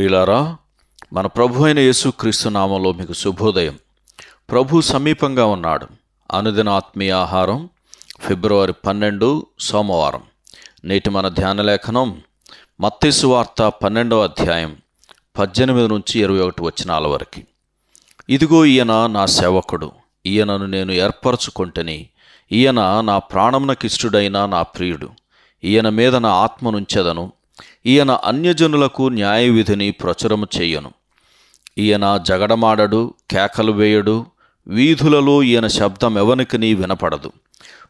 ప్రియులారా మన ప్రభు అయిన యేసుక్రీస్తు నామంలో మీకు శుభోదయం. ప్రభు సమీపంగా ఉన్నాడు. అనుదిన ఆత్మీయ ఆహారం ఫిబ్రవరి పన్నెండు సోమవారం. నేటి మన ధ్యాన లేఖనం మత్తేసు వార్త పన్నెండవ అధ్యాయం పద్దెనిమిది నుంచి ఇరవై ఒకటి వచ్చినాల వరకు. ఇదిగో ఈయన నా సేవకుడు ఈయనను నేను ఏర్పరచుకుంటని. ఈయన నా ప్రాణమునకిష్టుడైన నా ప్రియుడు ఈయన మీద నా ఆత్మనుంచెదను ఈయన అన్యజనులకు న్యాయ విధిని ప్రచురము చెయ్యను ఈయన జగడమాడడు కేకలు వేయడు వీధులలో ఈయన శబ్దం ఎవనికి వినపడదు.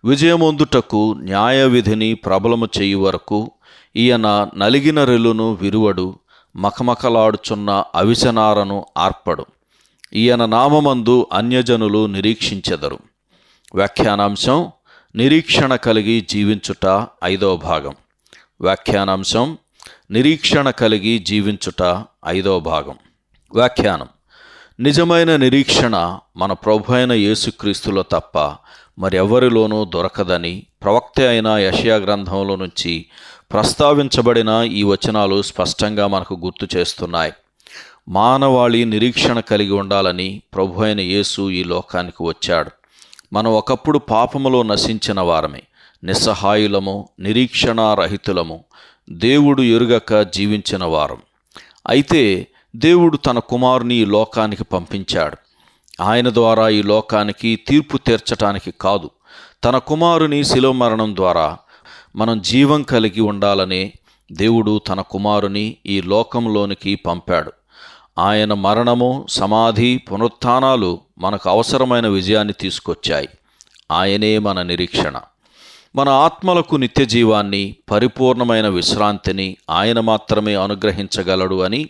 విజయమొందుటకు న్యాయ విధిని ప్రబలము చేయు వరకు ఈయన నలిగిన రెల్లును విరువడు మకమకలాడుచున్న అవిసనారను ఆర్పడు. ఈయన నామమందు అన్యజనులు నిరీక్షించెదరు. వ్యాఖ్యానాంశం నిరీక్షణ కలిగి జీవించుట ఐదవ భాగం. వ్యాఖ్యానాంశం నిరీక్షణ కలిగి జీవించుట ఐదవ భాగం. వ్యాఖ్యానం. నిజమైన నిరీక్షణ మన ప్రభు అయిన యేసుక్రీస్తులో తప్ప మరెవరిలోనూ దొరకదని ప్రవక్త అయిన యషయా గ్రంథంలో నుంచి ప్రస్తావించబడిన ఈ వచనాలు స్పష్టంగా మనకు గుర్తు చేస్తున్నాయి. మానవాళి నిరీక్షణ కలిగి ఉండాలని ప్రభు అయిన యేసు ఈ లోకానికి వచ్చాడు. మనం ఒకప్పుడు పాపములో నశించిన వారమే. నిస్సహాయులము నిరీక్షణారహితులము. దేవుడు ఎరుగక జీవించిన వారం. అయితే దేవుడు తన కుమారుని ఈ లోకానికి పంపించాడు. ఆయన ద్వారా ఈ లోకానికి తీర్పు తీర్చటానికి కాదు. తన కుమారుని శిలో మరణం ద్వారా మనం జీవం కలిగి ఉండాలనే దేవుడు తన కుమారుని ఈ లోకంలోనికి పంపాడు. ఆయన మరణము సమాధి పునరుత్థానాలు మనకు అవసరమైన విజయాన్ని తీసుకొచ్చాయి. ఆయనే మన నిరీక్షణ. మన ఆత్మలకు నిత్య జీవాన్ని పరిపూర్ణమైన విశ్రాంతిని ఆయన మాత్రమే అనుగ్రహించగలడు అని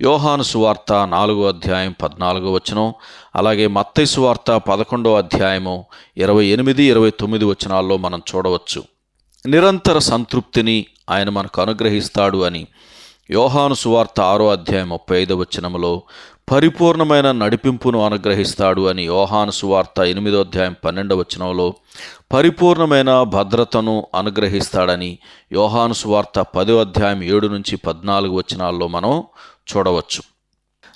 యోహాను సువార్త నాలుగో అధ్యాయం పద్నాలుగో వచనం అలాగే మత్తయి సువార్త పదకొండో అధ్యాయము ఇరవై ఎనిమిది ఇరవై తొమ్మిది వచనాల్లో మనం చూడవచ్చు. నిరంతర సంతృప్తిని ఆయన మనకు అనుగ్రహిస్తాడు అని యోహాను సువార్త ఆరో అధ్యాయం ముప్పై ఐదవ వచనములో పరిపూర్ణమైన నడిపింపును అనుగ్రహిస్తాడు అని యోహాను సువార్త ఎనిమిదో అధ్యాయం పన్నెండవ వచనంలో పరిపూర్ణమైన భద్రతను అనుగ్రహిస్తాడని యోహాను సువార్త పదో అధ్యాయం ఏడు నుంచి పద్నాలుగు వచనాల్లో మనం చూడవచ్చు.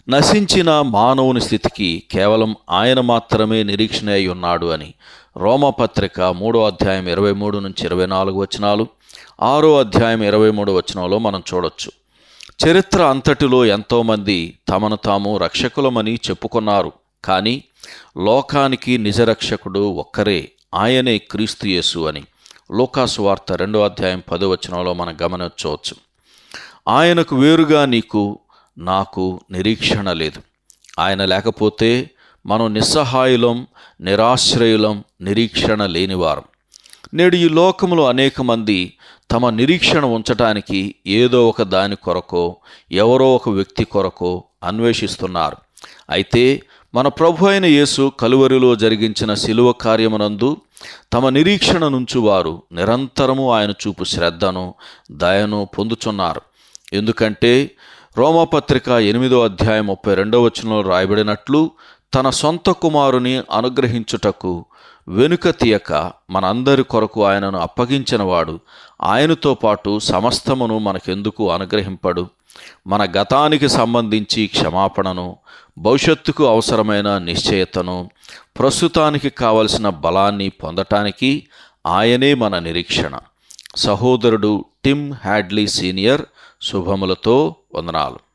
నశించిన మానవుని స్థితికి కేవలం ఆయన మాత్రమే నిరీక్షణ అయి ఉన్నాడు అని రోమపత్రిక మూడో అధ్యాయం ఇరవై మూడు నుంచి ఇరవై నాలుగు వచనాలు ఆరో అధ్యాయం ఇరవై మూడు వచనంలో మనం చూడొచ్చు. చరిత్ర అంతటిలో ఎంతోమంది తమను తాము రక్షకులమని చెప్పుకున్నారు. కానీ లోకానికి నిజరక్షకుడు ఒక్కరే ఆయనే క్రీస్తు యేసు అని లోకాసు వార్త రెండో అధ్యాయం పదవచనంలో మనం గమనించవచ్చు. ఆయనకు వేరుగా నీకు నాకు నిరీక్షణ లేదు. ఆయన లేకపోతే మనం నిస్సహాయులం నిరాశ్రయులం నిరీక్షణ లేనివారం. నేడు ఈ లోకంలో అనేక మంది తమ నిరీక్షణ ఉంచటానికి ఏదో ఒక దాని కొరకో ఎవరో ఒక వ్యక్తి కొరకో అన్వేషిస్తున్నారు. అయితే మన ప్రభు అయిన యేసు కలువరిలో జరిగించిన శిలువ కార్యమునందు తమ నిరీక్షణ నుంచి వారు నిరంతరము ఆయన చూపు శ్రద్ధను దయను పొందుచున్నారు. ఎందుకంటే రోమపత్రిక ఎనిమిదో అధ్యాయం ముప్పై రెండవ వచనంలో రాయబడినట్లు తన సొంత కుమారుని అనుగ్రహించుటకు వెనుక తీయక మనందరి కొరకు ఆయనను అప్పగించినవాడు. ఆయనతో పాటు సమస్తమును మనకెందుకు అనుగ్రహింపడు? మన గతానికి సంబంధించి క్షమాపణను భవిష్యత్తుకు అవసరమైన నిశ్చయతను ప్రస్తుతానికి కావలసిన బలాన్ని పొందటానికి ఆయనే మన నిరీక్షణ. సహోదరుడు టిమ్ హ్యాడ్లీ సీనియర్ శుభములతో వందనాలు.